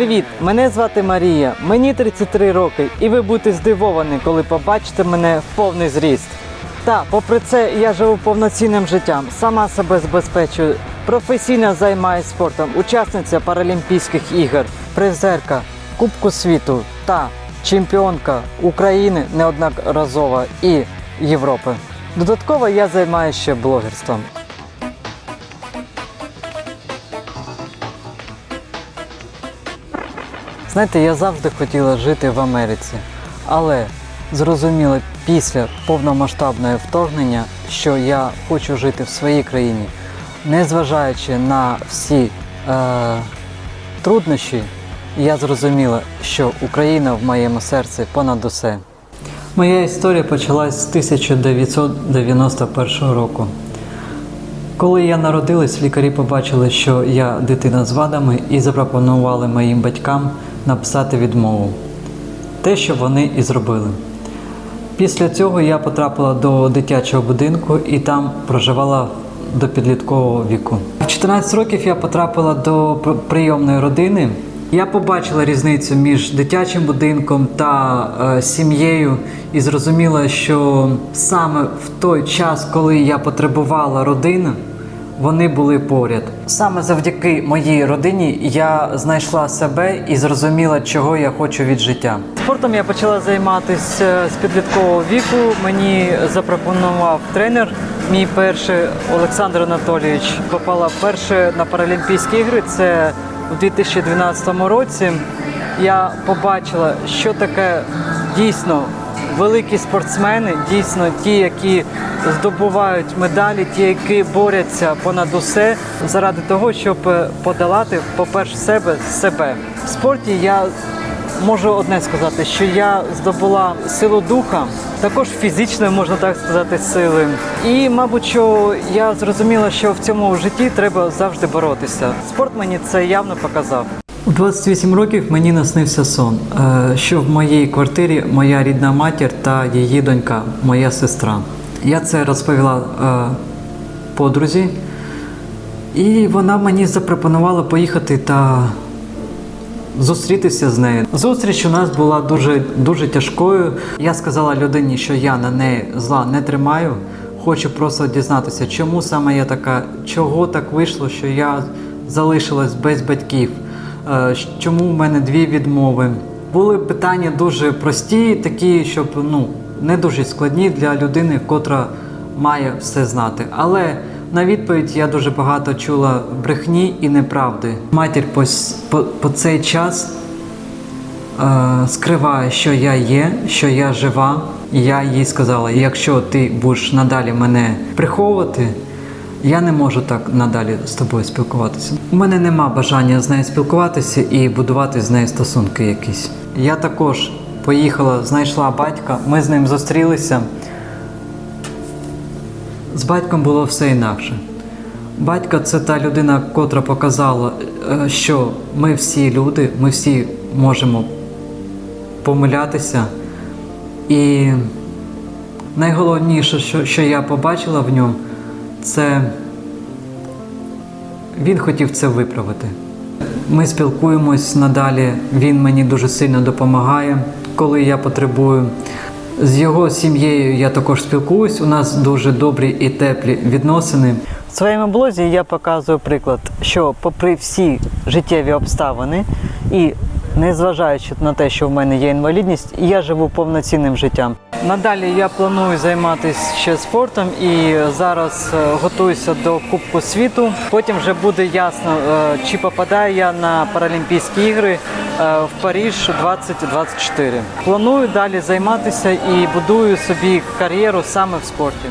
Привіт! Мене звати Марія. Мені 33 роки, і ви будете здивовані, коли побачите мене в повний зріст. Та, попри це, я живу повноцінним життям, сама себе забезпечую, професійно займаюся спортом, учасниця Паралімпійських ігор, призерка Кубку світу та чемпіонка України неодноразова і Європи. Додатково я займаюся ще блогерством. Знаєте, я завжди хотіла жити в Америці, але зрозуміла після повномасштабного вторгнення, що я хочу жити в своїй країні, незважаючи на всі е, труднощі, я зрозуміла, що Україна в моєму серці понад усе. Моя історія почалась з 1991 року. Коли я народилась, лікарі побачили, що я дитина з вадами, і запропонували моїм батькам написати відмову. Те, що вони і зробили. Після цього я потрапила до дитячого будинку і там проживала до підліткового віку. В 14 років я потрапила до прийомної родини. Я побачила різницю між дитячим будинком та е, сім'єю і зрозуміла, що саме в той час, коли я потребувала родини, вони були поряд. Саме завдяки моїй родині я знайшла себе і зрозуміла, чого я хочу від життя. Спортом я почала займатися з підліткового віку. Мені запропонував тренер. Мій перший Олександр Анатолійович попала вперше на Паралімпійські ігри. Це у 2012 році. Я побачила, що таке дійсно великі спортсмени, дійсно ті, які здобувають медалі, ті, які борються понад усе заради того, щоб е, подолати, по-перше, себе себе. В спорті я можу одне сказати, що я здобула силу духа, також фізичної, можна так сказати, сили. І, мабуть, що я зрозуміла, що в цьому житті треба завжди боротися. Спорт мені це явно показав. У 28 років мені наснився сон, е, що в моїй квартирі моя рідна матір та її донька, моя сестра. Я це розповіла е, подрузі, і вона мені запропонувала поїхати та зустрітися з нею. Зустріч у нас була дуже дуже тяжкою. Я сказала людині, що я на неї зла не тримаю. Хочу просто дізнатися, чому саме я така, чого так вийшло, що я залишилась без батьків, чому в мене дві відмови. Були питання дуже прості, такі, щоб ну не дуже складні для людини, котра має все знати. Але на відповідь я дуже багато чула брехні і неправди. Матір по, по, по цей час е, скриває, що я є, що я жива. І я їй сказала: якщо ти будеш надалі мене приховувати, я не можу так надалі з тобою спілкуватися. У мене нема бажання з нею спілкуватися і будувати з нею стосунки якісь. Я також поїхала, знайшла батька, ми з ним зустрілися. З батьком було все інакше. Батько це та людина, котра показала, е, що ми всі люди, ми всі можемо помилятися. І найголовніше, що, що я побачила в ньому, це він хотів це виправити. Ми спілкуємось надалі, він мені дуже сильно допомагає, коли я потребую. З його сім'єю я також спілкуюсь. У нас дуже добрі і теплі відносини. В своєму блозі я показую приклад, що попри всі життєві обставини і незважаючи на те, що в мене є інвалідність, я живу повноцінним життям. Надалі я планую займатися ще спортом і зараз е, готуюся до Кубку світу. Потім вже буде ясно, е, чи попадаю я на Паралімпійські ігри е, в Паріж 2024. Планую далі займатися і будую собі кар'єру саме в спорті.